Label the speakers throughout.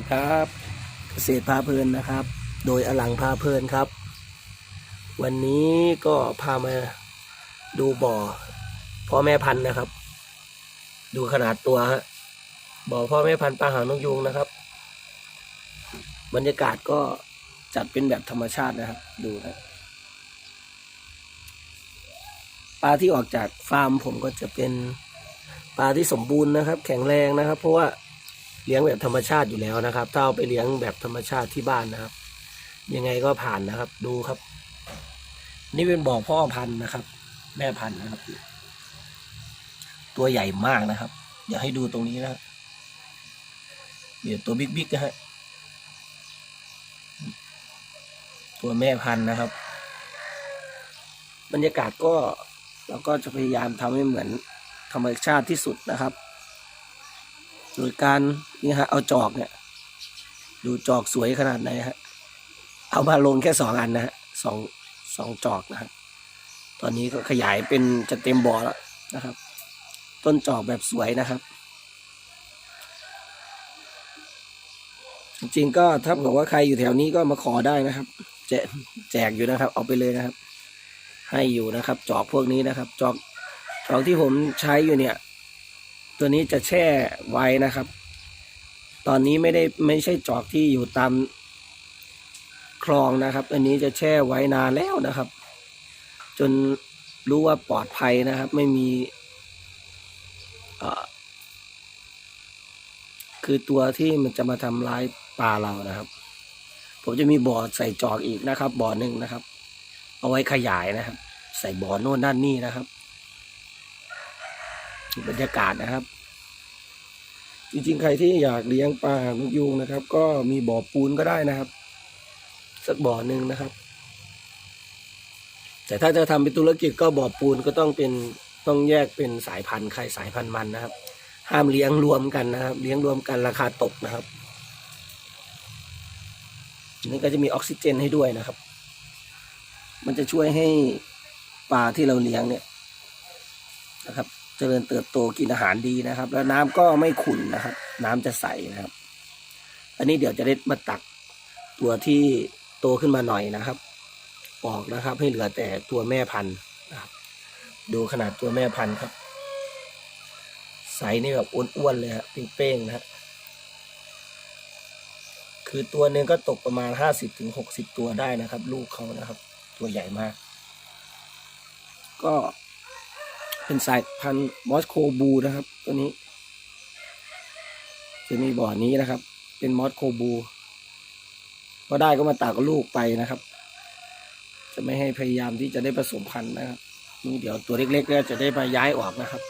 Speaker 1: ดีครับเกษตรพาเพลินนะครับ โดยอลังพาเพลินครับ วันนี้ก็พามาดูบ่อพ่อแม่พันธุ์นะครับ ดูขนาดตัวฮะบ่อพ่อแม่พันธุ์ปลาหางนกยูงนะครับ บรรยากาศก็จัดเป็นแบบธรรมชาตินะครับ ดูนะปลาที่ออกจากฟาร์มผมก็จะเป็นปลาที่สมบูรณ์นะครับ แข็งแรงนะครับ เพราะว่า เลี้ยงแบบธรรมชาติอยู่แล้วนะครับ ถ้าเอาไปเลี้ยงแบบธรรมชาติที่บ้านนะครับ ยังไงก็ผ่านนะครับ ดูครับ นี่เป็นบ่อพ่อพันธุ์นะครับ แม่พันธุ์นะครับ ตัวใหญ่มากนะครับ อยากให้ดูตรงนี้นะเดี๋ยวตัวบิ๊กๆนะฮะตัวแม่พันธุ์นะครับ บรรยากาศก็เราก็จะพยายามทำให้เหมือนธรรมชาติที่สุดนะครับ โดยการนี่ฮะเอาจอกเนี่ย ดูจอกสวยขนาดไหนฮะเอามาลงแค่สองอันนะฮะสองสองจอกนะฮะตอนนี้ก็ขยายเป็นจะเต็มบ่อแล้วนะครับ ต้นจอกแบบสวยนะครับ จริงๆก็ถ้าบอกว่าใครอยู่แถวนี้ก็มาขอได้นะครับ แจกแจกอยู่นะครับ เอาไปเลยนะครับ ให้อยู่นะครับ จอกพวกนี้นะครับ จอกจอกที่ผมใช้อยู่เนี่ย ตัวนี้จะแช่ไว้นะครับ ตอนนี้ไม่ได้ไม่ใช่จอกที่อยู่ตามคลองนะครับ อันนี้จะแช่ไว้นานแล้วนะครับ จนรู้ว่าปลอดภัยนะครับ ไม่มีคือตัวที่มันจะมาทำร้ายปลาเรานะครับ ผมจะมีบ่อใส่จอกอีกนะครับ บ่อหนึ่งนะครับ เอาไว้ขยายนะครับ ใส่บ่อโน่นด้านนี้นะครับ บรรยากาศนะครับ จริงๆ ใครที่อยากเลี้ยงปลาหางนกยูงนะครับ ก็มีบ่อปูนก็ได้นะครับ สักบ่อหนึ่งนะครับ แต่ถ้าจะทำเป็นธุรกิจก็บ่อปูนก็ต้องเป็นต้องแยกเป็นสายพันธุ์ใครสายพันธุ์มันนะครับ ห้ามเลี้ยงรวมกันนะครับ เลี้ยงรวมกันราคาตกนะครับนี่ก็จะมีออกซิเจนให้ด้วยนะครับ มันจะช่วยให้ปลาที่เราเลี้ยงเนี่ยนะครับ เจริญเติบโตกินอาหารดีนะครับ แล้วน้ำก็ไม่ขุ่นนะครับ น้ำจะใสนะครับ อันนี้เดี๋ยวจะได้มาตักตัวที่โตขึ้นมาหน่อยนะครับ ออกนะครับ ให้เหลือแต่ตัวแม่พันธุ์นะครับดูขนาดตัวแม่พันธุ์ครับใสนี่แบบอ้วนๆเลยฮะเป้งๆนะฮะคือตัวหนึ่งก็ตกประมาณห้าสิบถึงหกสิบตัวได้นะครับ ลูกเขานะครับ ตัวใหญ่มาก ก็ เป็นสายพันธุ์มอสโคบูนะครับ ตัวนี้ จะมีบ่อนี้นะครับ เป็นมอสโคบูก็ได้ก็มาตากลูกไปนะครับ จะไม่ให้พยายามที่จะได้ผสมพันธุ์นะครับนี่เดี๋ยวตัวเล็กๆก็จะได้มาย้ายออกนะครับ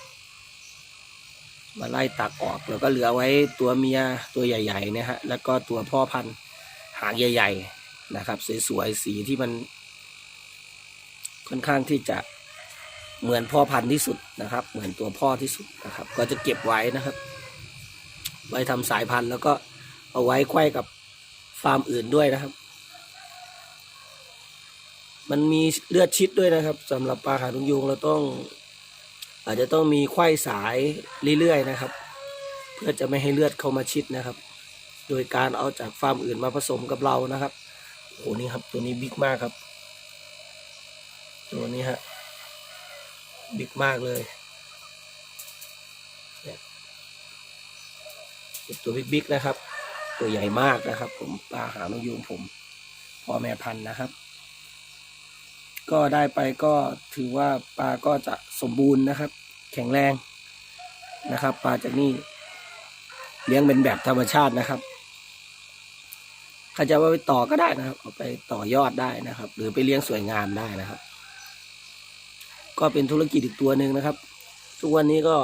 Speaker 1: มาไล่ตักออกแล้วก็เหลือไว้ตัวเมียตัวใหญ่ๆนะฮะแล้วก็ตัวพ่อพันธุ์หางใหญ่ ๆ นะครับ สวยๆสีที่มันค่อนข้างที่จะ เหมือนพ่อพันธุ์ที่สุดนะครับ เหมือนตัวพ่อที่สุดนะครับ ก็จะเก็บไว้นะครับ ไว้ทำสายพันธุ์แล้วก็เอาไว้ไขว้กับฟาร์มอื่นด้วยนะครับ มันมีเลือดชิดด้วยนะครับสำหรับปลาหางนกยูงเราต้อง อาจจะต้องมีไขว้สายเรื่อยๆนะครับ เพื่อจะไม่ให้เลือดเข้ามาชิดนะครับ โดยการเอาจากฟาร์มอื่นมาผสมกับเรานะครับโอ้โหนี่ครับตัวนี้บิ๊กมากครับ ตัวนี้ฮะ บิ๊กมากเลยตัวบิ๊กๆนะครับ ตัวใหญ่มากนะครับ ผมปลาหางนกยูงผมพ่อแม่พันธุ์นะครับ ก็ได้ไปก็ถือว่าปลาก็จะสมบูรณ์นะครับ แข็งแรงนะครับ ปลาจากนี่เลี้ยงเป็นแบบธรรมชาตินะครับใครจะเอาไปต่อก็ได้นะครับเอาไปต่อยอดได้นะครับ หรือไปเลี้ยงสวยงามได้นะครับ ก็เป็นธุรกิจอีกตัวหนึ่งนะครับ ทุกวันนี้ก็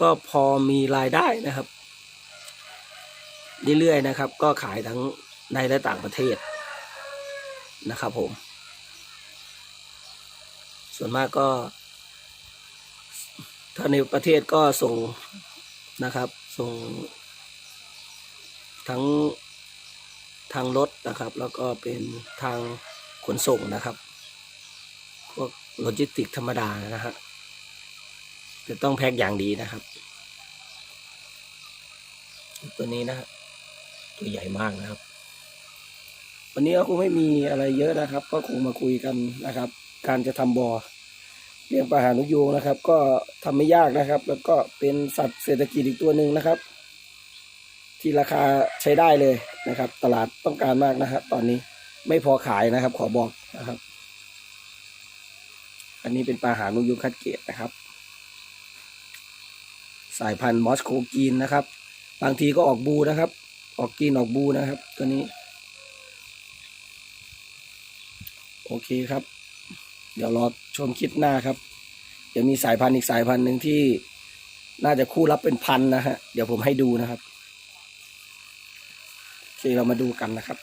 Speaker 1: ก็พอมีรายได้นะครับ เรื่อยๆนะครับ ก็ขายทั้งในและต่างประเทศนะครับผม ส่วนมากก็ ถ้าในประเทศก็ส่งนะครับ ส่ง ทั้งทางรถนะครับ แล้วก็เป็นทางขนส่งนะครับ พวก โลจิสติกธรรมดานะฮะจะต้องแพ็คอย่างดีนะครับ ตัวนี้นะตัวใหญ่มากนะครับ วันนี้ก็คงไม่มีอะไรเยอะนะครับ ก็คงมาคุยกันนะครับ การจะทำบ่อเลี้ยงปลาหางนกยูงนะครับ ก็ทำไม่ยากนะครับ แล้วก็เป็นสัตว์เศรษฐกิจอีกตัวหนึ่งนะครับ ที่ราคาใช้ได้เลยนะครับ ตลาดต้องการมากนะครับ ตอนนี้ไม่พอขายนะครับ ขอบอกนะครับ อันนี้เป็นปลาหางนกยูงคัดเกตนะครับ สายพันธุ์มอสโคกีนนะครับ บางทีก็ออกบูนะครับ ออกกีนออกบูนะครับ ตัวนี้ โอเคครับ เดี๋ยวรอชมคลิปหน้าครับ เดี๋ยวมีสายพันธุ์อีกสายพันธุ์หนึ่งที่น่าจะคู่รับเป็นพันนะฮะ เดี๋ยวผมให้ดูนะครับโอเคเรามาดูกันนะครับ